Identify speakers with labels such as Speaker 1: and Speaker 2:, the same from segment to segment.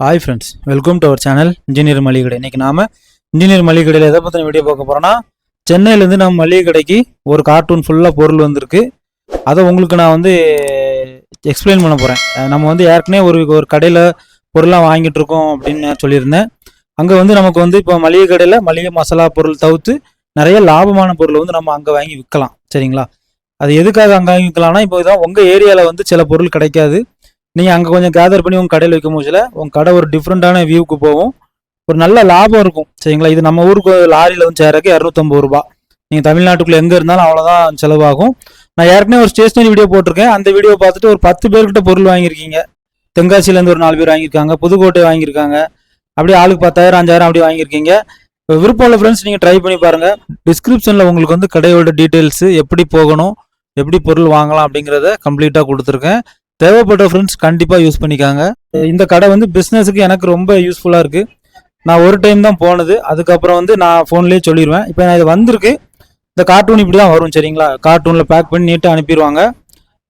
Speaker 1: Hi friends welcome to our channel engineer மளிகை கடை இன்றைக்கி நாம் இன்ஜினியர் மளிகை கடையில் எதை பற்றின வீடியோ பார்க்க போகிறோன்னா சென்னையிலேருந்து நம்ம மளிகை கடைக்கு ஒரு கார்ட்டூன் ஃபுல்லாக பொருள் வந்திருக்கு. அதை உங்களுக்கு நான் வந்து எக்ஸ்பிளைன் பண்ண போகிறேன் நம்ம வந்து ஏற்கனவே ஒரு ஒரு கடையில் பொருளாக வாங்கிட்டு இருக்கோம் அப்படின்னு நான் சொல்லியிருந்தேன். அங்கே வந்து நமக்கு வந்து இப்போ மளிகை கடையில் மளிகை மசாலா பொருள் தவிர்த்து நிறைய லாபமான பொருளை வந்து நம்ம அங்கே வாங்கி விற்கலாம். சரிங்களா? அது எதுக்காக அங்கே வாங்கி விற்கலாம்னா இப்போ இதான் உங்கள் ஏரியாவில் வந்து சில பொருள் கிடைக்காது. நீங்கள் அங்கே கொஞ்சம் கேதர் பண்ணி உங்கள் கடையில் வைக்கும் போதுல உங்கள் கடை ஒரு டிஃப்ரெண்ட்டான வியூக்கு போகும். ஒரு நல்ல லாபம் இருக்கும் சரிங்களா? இது நம்ம ஊருக்கு லாரியில் வந்து சேரக்கு இரநூத்தம்பது ரூபா. நீங்கள் தமிழ்நாட்டுக்குள்ளே எங்கே இருந்தாலும் அவ்வளோதான் செலவாகும். நான் ஏற்கனவே ஒரு ஸ்டேஷனரி வீடியோ போட்டிருக்கேன். அந்த வீடியோ பார்த்துட்டு ஒரு பத்து பேர்கிட்ட பொருள் வாங்கியிருக்கீங்க. தென்காசியிலேருந்து ஒரு நாலு பேர் வாங்கியிருக்காங்க புதுக்கோட்டை வாங்கியிருக்காங்க. அப்படியே ஆளுக்கு பத்தாயிரம் அஞ்சாயிரம் அப்படி வாங்கியிருக்கீங்க. இப்போ விருப்பம் உள்ள ஃப்ரெண்ட்ஸ் நீங்கள் ட்ரை பண்ணி பாருங்கள் டிஸ்கிரிப்ஷனில் உங்களுக்கு வந்து கடையோட டீட்டெயில்ஸு எப்படி போகணும் எப்படி பொருள் வாங்கலாம் அப்படிங்கிறத கம்ப்ளீட்டாக கொடுத்துருக்கேன். தேவைப்பட்ட ஃப்ரெண்ட்ஸ் கண்டிப்பாக யூஸ் பண்ணிக்காங்க. இந்த கடை வந்து பிஸ்னஸுக்கு எனக்கு ரொம்ப யூஸ்ஃபுல்லாக இருக்குது நான் ஒரு டைம் தான் போனது. அதுக்கப்புறம் வந்து நான் ஃபோன்லேயே சொல்லிடுவேன் இப்போ நான் இது வந்திருக்கு. இந்த கார்ட்டூன் இப்படி தான் வரும் சரிங்களா? கார்ட்டூனில் பேக் பண்ணி நீட்டாக அனுப்பிடுவாங்க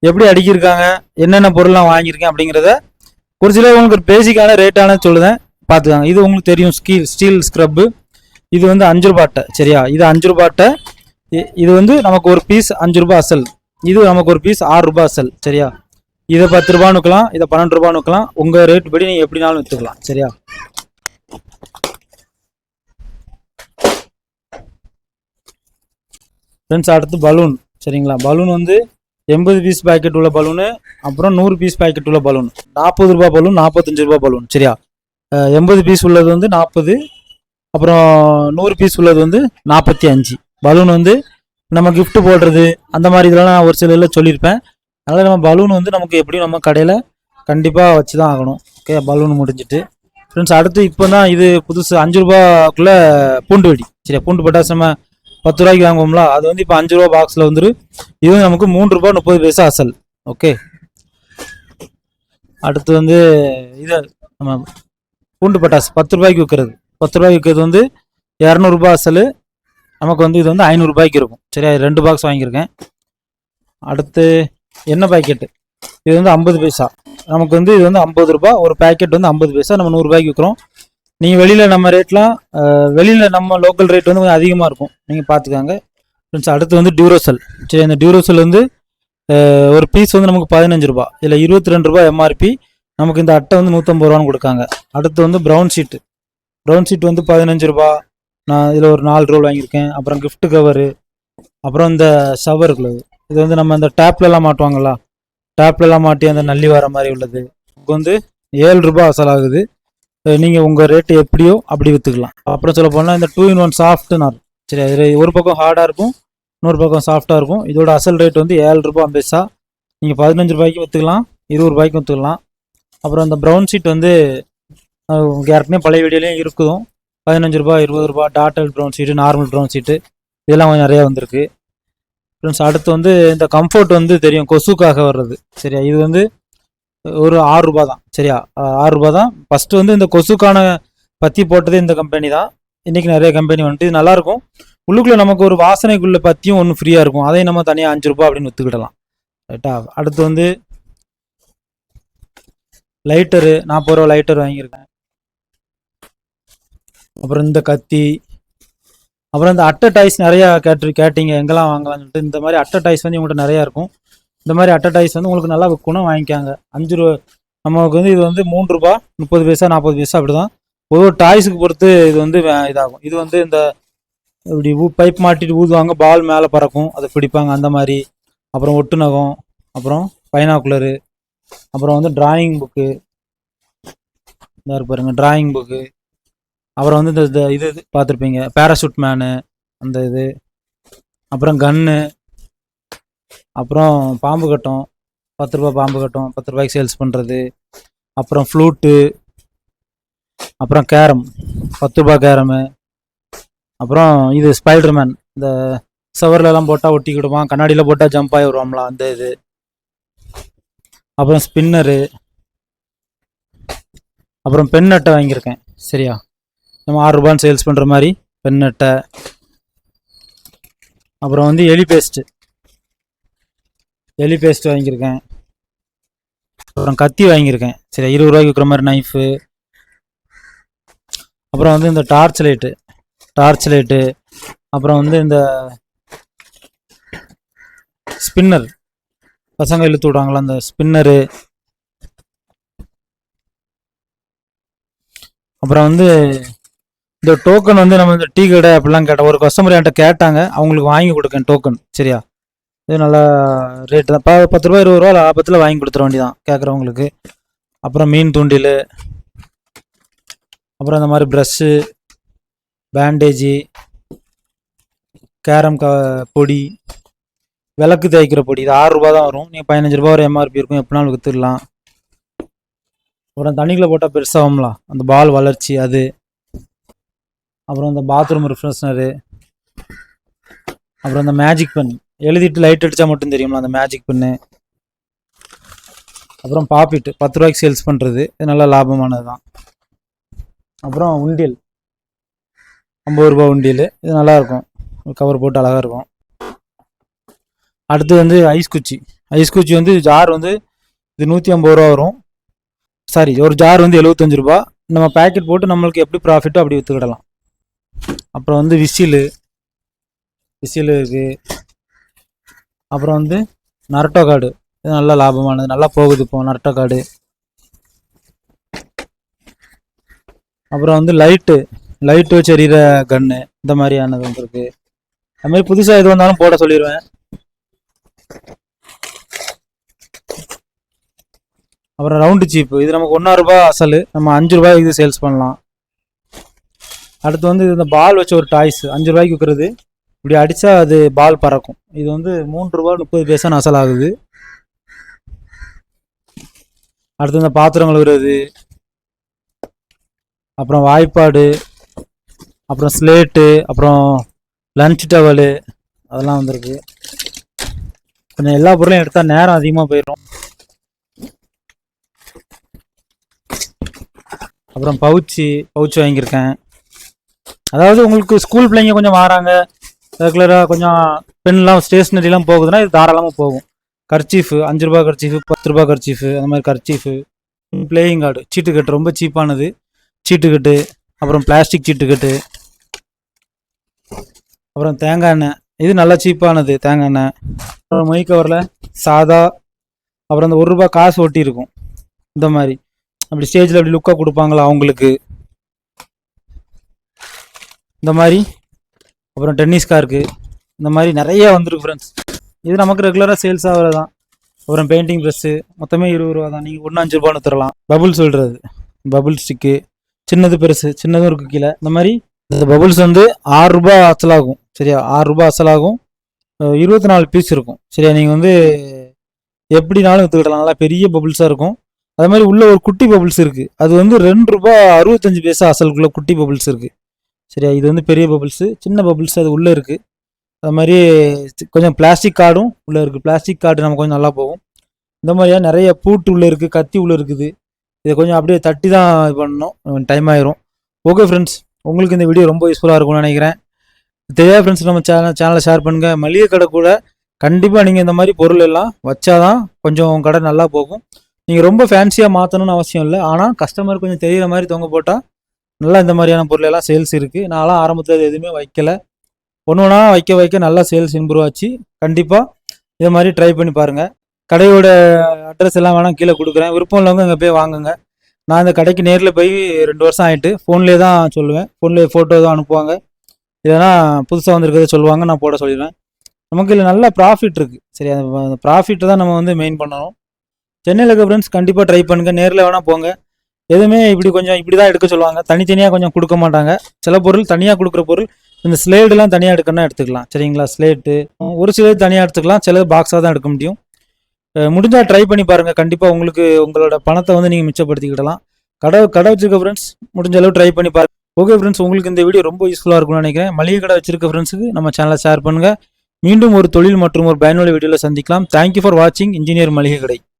Speaker 1: எப்படி அடிக்கிருக்காங்க என்னென்ன பொருள்லாம் வாங்கியிருக்கேன் அப்படிங்கிறத ஒரு சில உங்களுக்கு ஒரு பேசிக்கான ரேட்டான சொல்லுதேன். பார்த்துக்காங்க. இது உங்களுக்கு தெரியும். ஸ்கீல் ஸ்டீல் ஸ்க்ரப்பு இது வந்து அஞ்சு ரூபாட்டை சரியா? இது அஞ்சு ரூபாட்டை இது வந்து நமக்கு ஒரு பீஸ் அஞ்சு ரூபாய் அசல். இது நமக்கு ஒரு பீஸ் ஆறு ரூபாய் அசல் சரியா? இதை பத்து ரூபான்னு விற்கலாம் இதை பன்னெண்டு ரூபான்னு விற்கலாம் உங்கள் ரேட் படி நீங்கள் எப்படினாலும் விற்றுக்கலாம் சரியா? ஃப்ரெண்ட்ஸ் அடுத்து பலூன் சரிங்களா? பலூன் வந்து எண்பது பீஸ் பாக்கெட் உள்ள பலூனு அப்புறம் நூறு பீஸ் பாக்கெட் உள்ள பலூன் நாற்பது ரூபாய் பலூன் நாற்பத்தஞ்சு ரூபாய் பலூன் சரியா? எண்பது பீஸ் உள்ளது வந்து நாற்பது அப்புறம் நூறு பீஸ் உள்ளது வந்து நாற்பத்தி அஞ்சு. பலூன் வந்து நம்ம கிஃப்ட் போடுறது அந்த மாதிரி இதெல்லாம் நான் ஒரு சில இதில் சொல்லியிருப்பேன். அதனால் நம்ம பலூன் வந்து நமக்கு எப்படியும் நம்ம கடையில் கண்டிப்பாக வச்சு தான் ஆகணும். ஓகே பலூன் முடிஞ்சிட்டு. ஃப்ரெண்ட்ஸ் அடுத்து இப்போ தான் இது புதுசு அஞ்சு ரூபாக்குள்ளே பூண்டு வெடி. சரியா? பூண்டு பட்டாசு நம்ம பத்து ரூபாய்க்கு வாங்குவோம்ல அது வந்து இப்போ அஞ்சு ரூபா பாக்ஸில் வந்துரு. இது வந்து நமக்கு மூன்று ரூபா முப்பது பைசா அசல். ஓகே அடுத்து வந்து இது நம்ம பூண்டு பட்டாசு பத்து ரூபாய்க்கு விற்கிறது பத்து ரூபாய்க்கு விற்கிறது வந்து இரநூறுபா அசல். நமக்கு வந்து இது வந்து ஐநூறுரூபாய்க்கு இருக்கும். சரியா? ரெண்டு பாக்ஸ் வாங்கியிருக்கேன். அடுத்து எண்ணெய் பாக்கெட்டு இது வந்து ஐம்பது பைசா. நமக்கு வந்து இது வந்து ஐம்பது ரூபா. ஒரு பாக்கெட் வந்து ஐம்பது பைசா. நம்ம நூறுரூபாய்க்கு விற்கிறோம் நீங்கள் வெளியில் நம்ம ரேட்லாம் வெளியில் நம்ம லோக்கல் ரேட் வந்து கொஞ்சம் அதிகமாக இருக்கும். நீங்கள் பார்த்துக்காங்க ஃப்ரெண்ட்ஸ் அடுத்து வந்து டியூரோசல் சரி இந்த டியூரோசல் வந்து ஒரு பீஸ் வந்து நமக்கு பதினஞ்சு ரூபா. இதில் இருபத்தி ரெண்டு ரூபாய் எம்ஆர்பி நமக்கு இந்த அட்டை வந்து நூற்றம்பது ரூபான்னு கொடுக்காங்க. அடுத்து வந்து ப்ரௌன் ஷீட்டு ப்ரௌன் ஷீட் வந்து பதினஞ்சு ரூபா. நான் இதில் ஒரு நாலு ரோல் வாங்கியிருக்கேன். அப்புறம் கிஃப்ட் கவரு அப்புறம் இந்த ஷவர் இருக்குது இது வந்து நம்ம இந்த டேப்லலாம் மாட்டுவாங்களா டேப்லலாம் மாட்டி அந்த நல்லி வர மாதிரி உள்ளது. உங்களுக்கு வந்து ஏழு ரூபாய் அசலாகுது நீங்கள் உங்கள் ரேட்டு எப்படியோ அப்படி விற்றுக்கலாம் அப்புறம் சொல்ல போனால் இந்த டூ இன் ஒன் சாஃப்ட்னார் சரி அது ஒரு பக்கம் ஹார்டாக இருக்கும் இன்னொரு பக்கம் சாஃப்டாக இருக்கும். இதோட அசல் ரேட் வந்து ஏழு ரூபாய் பைசா நீங்கள் பதினஞ்சு ரூபாய்க்கு விற்றுக்கலாம் இருபது ரூபாய்க்கு விற்றுக்கலாம் அப்புறம் அந்த ப்ரௌன் ஷீட் வந்து அஹ், ஏற்கனவே பழைய வீடியோலையும் இருக்கும் பதினஞ்சு ரூபாய் இருபது ரூபாய் total brown sheet normal brown sheet இதெல்லாம் கொஞ்சம் நிறையா வந்திருக்கு. ஃப்ரெண்ட்ஸ் அடுத்து வந்து இந்த கம்ஃபர்ட் வந்து தெரியும். கொசுக்காக வர்றது. சரியா? இது வந்து ஒரு ஆறு ரூபா தான். சரியா? ஆறு ரூபா தான். ஃபஸ்ட்டு வந்து இந்த கொசுக்கான பத்தி போட்டதே இந்த கம்பெனி தான். இன்றைக்கி நிறைய கம்பெனி வந்துட்டு இது நல்லாயிருக்கும். உள்ளுக்குள்ளே நமக்கு ஒரு வாசனைக்குள்ள பத்தியும் ஒன்று ஃப்ரீயாக இருக்கும். அதையும் நம்ம தனியாக அஞ்சு ரூபாய் அப்படின்னு விற்றுக்கிடலாம் ரைட்டா அடுத்து வந்து லைட்டரு நாற்பது ரூபா லைட்டர் வாங்கியிருக்கேன். அப்புறம் இந்த கத்தி அப்புறம் இந்த அட்டை டாய்ஸ் நிறையா கேட்டு கேட்டீங்க எங்கெல்லாம் வாங்கலாம்னு சொல்லிட்டு இந்த மாதிரி அட்டை டாய்ஸ் வந்து உங்கள்கிட்ட நிறையா இருக்கும். இந்த மாதிரி அட்டை டாய்ஸ் வந்து உங்களுக்கு நல்லா விற்கணும் வாங்கிக்காங்க. அஞ்சு ரூபா நமக்கு வந்து இது வந்து மூணு ரூபா முப்பது பைசா நாற்பது பைசா அப்படி தான் ஒவ்வொரு டாய்ஸுக்கு பொறுத்து இது வந்து வே- இதாகும். இது வந்து இந்த இப்படி ஊ பைப் மாட்டிட்டு ஊதுவாங்க பால் மேலே பறக்கும் அதை பிடிப்பாங்க அந்த மாதிரி. அப்புறம் ஒட்டுநகம் அப்புறம் பைனாக்குலரு அப்புறம் வந்து டிராயிங் புக்கு இந்த பாருங்கள் பாருங்க டிராயிங் புக்கு அப்புறம் வந்து இந்த இது இது பார்த்துருப்பீங்க. பேராசூட் மேனு அந்த இது. அப்புறம் கன்னு அப்புறம் பாம்பு கட்டம். பத்து ரூபாய் பாம்பு கட்டம் பத்து ரூபாய்க்கு சேல்ஸ் பண்ணுறது அப்புறம் ஃப்ளூட்டு அப்புறம் கேரம் பத்து ரூபாய் கேரமு அப்புறம் இது ஸ்பைடர்மேன் இந்த சவர்லலாம் போட்டால் ஒட்டிக்கிடுவான் கண்ணாடியில் போட்டால் ஜம்ப் ஆகி வருவாங்களா அந்த இது. அப்புறம் ஸ்பின்னரு அப்புறம் பென் அட்டை வாங்கியிருக்கேன். சரியா? நம்ம ஆறு ரூபான்னு சேல்ஸ் பண்ணுற மாதிரி பெண்ணட்டை. அப்புறம் வந்து எலி பேஸ்ட்டு எலி பேஸ்ட் வாங்கியிருக்கேன். அப்புறம் கத்தி வாங்கியிருக்கேன். சரி இருபது ரூபாய்க்கு விற்கிற மாதிரி நைஃபு அப்புறம் வந்து இந்த டார்ச் லைட்டு டார்ச் லைட்டு அப்புறம் வந்து இந்த ஸ்பின்னர் பசங்க இழுத்து விடுவாங்களா அந்த ஸ்பின்னரு அப்புறம் வந்து இந்த டோக்கன் வந்து நம்ம இந்த டீ கடை அப்படிலாம் கேட்டோம். ஒரு கஸ்டமர் என்கிட்ட கேட்டாங்க அவங்களுக்கு வாங்கி கொடுக்கேன் டோக்கன் சரியா? இது நல்லா ரேட்டு தான். ப பத்து ரூபா இருபது ரூபா லாபத்தில் வாங்கி கொடுத்துற வேண்டியதான் கேட்குறவங்களுக்கு அப்புறம் மீன் தூண்டில் அப்புறம் இந்த மாதிரி ப்ரஷ்ஷு பேண்டேஜி கேரம் க பொடி விளக்கு தேய்க்கிற பொடி. இது ஆறு ரூபா தான் வரும். நீங்கள் பதினஞ்சு ரூபா ஒரு எம்ஆர்பி இருக்கும். எப்படினாலும் விற்றுடலாம் அப்புறம் தண்ணிக்குள்ளே போட்டால் பெருசாகும்லாம் அந்த பால் வளர்ச்சி அது. அப்புறம் இந்த பாத்ரூம் ரிஃப்ரெஷ்னரு அப்புறம் இந்த மேஜிக் பென் எழுதிட்டு லைட் அடித்தா மட்டும் தெரியும்ல அந்த மேஜிக் பென்னு அப்புறம் பாப்பிட்டு பத்து ரூபாய்க்கு சேல்ஸ் பண்ணுறது இது நல்லா லாபமானது தான் அப்புறம் உண்டியல். ஐம்பது ரூபா உண்டியல். இது நல்லாயிருக்கும். கவர் போட்டு அழகாக இருக்கும். அடுத்து வந்து ஐஸ் குச்சி. ஐஸ் குச்சி வந்து ஜார் வந்து இது நூற்றி ஐம்பது ரூபா வரும். சாரி ஒரு ஜார் வந்து எழுபத்தஞ்சு ரூபா நம்ம பேக்கெட் போட்டு நம்மளுக்கு எப்படி ப்ராஃபிட்டோ அப்படி விற்றுக்கிடலாம் அப்புறம் வந்து விசிலு. விசிலு இருக்கு அப்புறம் வந்து நரட்டோ காடு. இது நல்லா லாபமானது. நல்லா போகுது இப்போ நரட்டோ காடு. அப்புறம் வந்து லைட்டு. லைட்டு வச்சு எறிகிற கன்று இந்த மாதிரியானது வந்துருக்கு. அது மாதிரி புதுசாக எது வந்தாலும் போட சொல்லிடுவேன் அப்புறம் ரவுண்டு சீப்பு. இது நமக்கு ஒன்றா ரூபா அசல். நம்ம அஞ்சு ரூபாய் இது சேல்ஸ் பண்ணலாம். அடுத்து வந்து இந்த பால் வச்ச ஒரு டாய்ஸ் அஞ்சு ரூபாய்க்கு விற்கிறது இப்படி அடித்தா அது பால் பறக்கும். இது வந்து மூன்று ரூபா முப்பது பைசா அசல் ஆகுது. அடுத்து இந்த பாத்திரம் கழுவுறது. அப்புறம் வாய்ப்பாடு. அப்புறம் ஸ்லேட்டு அப்புறம் லன்ச் டவலு அதெல்லாம் வந்திருக்கு. கொஞ்சம் எல்லா பொருளையும் எடுத்தால் நேரம் அதிகமாக போயிடும். அப்புறம் பவுச்சு பவுச்சு வாங்கியிருக்கேன். அதாவது உங்களுக்கு ஸ்கூல் பிள்ளைங்க கொஞ்சம் வராங்க. ரெகுலராக கொஞ்சம் பென்லாம் ஸ்டேஷ்னரிலாம் போகுதுன்னா இது தாராளமாக போகும். கர்ச்சீஃபு அஞ்சு ரூபா கர்ச்சீஃபு பத்து ரூபா கர்ச்சீஃபு அந்த மாதிரி கர்ச்சீஃபு பிளேயிங் கார்டு சீட்டுக்கட்டு ரொம்ப சீப்பானது சீட்டுக்கட்டு அப்புறம் பிளாஸ்டிக் சீட்டுக்கட்டு அப்புறம் தேங்காய் எண்ணெய். இது நல்லா சீப்பானது தேங்காய் எண்ணெய். அப்புறம் மொய் கவரில் சாதா அப்புறம் அந்த ஒரு ரூபா காசு ஒட்டி இருக்கும். இந்த மாதிரி. அப்படி ஸ்டேஜில் அப்படி லுக்காக கொடுப்பாங்களா அவங்களுக்கு? இந்த மாதிரி. அப்புறம் டென்னிஸ் கார்க்கு இந்த மாதிரி நிறைய வந்திருக்கு ஃப்ரெண்ட்ஸ் இது நமக்கு ரெகுலராக சேல்ஸ் ஆகிறது தான் அப்புறம் பெயிண்டிங் ப்ரெஸ்ஸு மொத்தமே இருபது ரூபா தான் நீங்கள் ஒன்று அஞ்சு ரூபான்னு தரலாம். பபுள் சொல்கிறது பபுள் ஸ்டிக்கு சின்னது பெருசு சின்னதும் இருக்குது கீழே. இந்த மாதிரி இந்த பபுள்ஸ் வந்து ஆறு ரூபாய் அசலாகும். சரியா? ஆறு ரூபாய் அசலாகும். இருபத்தி நாலு பீஸ் இருக்கும். சரியா? நீங்கள் வந்து எப்படினாலும் எடுத்துக்கிட்டலாம் நல்லா பெரிய பபுள்ஸாக இருக்கும். அது மாதிரி உள்ள ஒரு குட்டி பபுள்ஸ் இருக்குது அது வந்து ரெண்டு ரூபா அறுபத்தஞ்சு பைசா அசலுக்குள்ள குட்டி பபுள்ஸ் இருக்குது சரியா? இது வந்து பெரிய பபுள்ஸு சின்ன பபுள்ஸ் அது உள்ளே இருக்குது அது மாதிரி கொஞ்சம் பிளாஸ்டிக் கார்டும் உள்ளே இருக்குது பிளாஸ்டிக் கார்டு நம்ம கொஞ்சம் நல்லா போகும். இந்த மாதிரியா நிறைய பூட்டு உள்ளே இருக்குது கத்தி உள்ளே இருக்குது. இதை கொஞ்சம் அப்படியே தட்டி தான் இது பண்ணணும். டைம் ஆயிரும். ஓகே ஃப்ரெண்ட்ஸ் உங்களுக்கு இந்த வீடியோ ரொம்ப யூஸ்ஃபுல்லாக இருக்கும்னு நினைக்கிறேன். தெரியாத ஃப்ரெண்ட்ஸ் நம்ம சேனல் சேனலை ஷேர் பண்ணுங்கள் மளிகை கடை கூட கண்டிப்பாக நீங்கள் இந்த மாதிரி பொருள் எல்லாம் வச்சாதான் கொஞ்சம் கடை நல்லா போகும். நீங்கள் ரொம்ப ஃபேன்சியாக மாற்றணும்னு அவசியம் இல்லை. ஆனால் கஸ்டமர் கொஞ்சம் தெரியிற மாதிரி தொங்க போட்டால் நல்லா இந்த மாதிரியான பொருள் எல்லாம் சேல்ஸ் இருக்குது நான்லாம் ஆரம்பத்தில் அது எதுவுமே வைக்கலை. ஒன்று ஒன்றா வைக்க வைக்க நல்லா சேல்ஸ் இம்ப்ரூவ் ஆச்சு. கண்டிப்பாக இதை மாதிரி ட்ரை பண்ணி பாருங்கள் கடையோட அட்ரஸ் எல்லாம் வேணால் கீழே கொடுக்குறேன். விருப்பம் உள்ளவங்க அங்கே போய் வாங்குங்க. நான் இந்த கடைக்கு நேரில் போய் ரெண்டு வருஷம் ஆகிட்டு ஃபோன்லேயே தான் சொல்லுவேன். ஃபோன்லேயே ஃபோட்டோ தான் அனுப்புவாங்க. இல்லைனா புதுசாக வந்திருக்கிறத சொல்லுவாங்க. நான் போட சொல்லிடுவேன். நமக்கு இதில் நல்ல ப்ராஃபிட் இருக்குது சரி அந்த ப்ராஃபிட்டை தான் நம்ம வந்து மெயின் பண்ணணும். சென்னையில் இருக்க ஃப்ரெண்ட்ஸ் கண்டிப்பாக ட்ரை பண்ணுங்கள் நேரில் வேணால் போங்க. எதுவுமே இப்படி கொஞ்சம் இப்படி தான் எடுக்க சொல்லுவாங்க. தனித்தனியாக கொஞ்சம் கொடுக்க மாட்டாங்க. சில பொருள் தனியாக கொடுக்குற பொருள் இந்த ஸ்லேடுலாம் தனியாக எடுக்கணும்னா எடுத்துக்கலாம். சரிங்களா? ஸ்லேட்டு ஒரு சிலது தனியாக எடுத்துக்கலாம். சிலது பாக்ஸாக தான் எடுக்க முடியும். முடிஞ்சால் ட்ரை பண்ணி பாருங்கள் கண்டிப்பாக உங்களுக்கு உங்களோட பணத்தை வந்து நீங்கள் மிச்சப்படுத்திக்கிடலாம். கடை கடை வச்சிருக்க ஃப்ரெண்ட்ஸ் முடிஞ்ச அளவு ட்ரை பண்ணி பாருங்க. ஓகே ஃப்ரெண்ட்ஸ் உங்களுக்கு இந்த வீடியோ ரொம்ப யூஸ்ஃபுல்லாக இருக்கும்னு நினைக்கிறேன். மளிகை கடை வச்சிருக்க ஃப்ரெண்ட்ஸுக்கு நம்ம சேனலை ஷேர் பண்ணுங்கள் மீண்டும் ஒரு தொழில் மற்றும் ஒரு பயனுள்ள வீடியோவில் சந்திக்கலாம். தேங்க்யூ ஃபார் வாட்சிங் இன்ஜினியர் மளிகை கடை.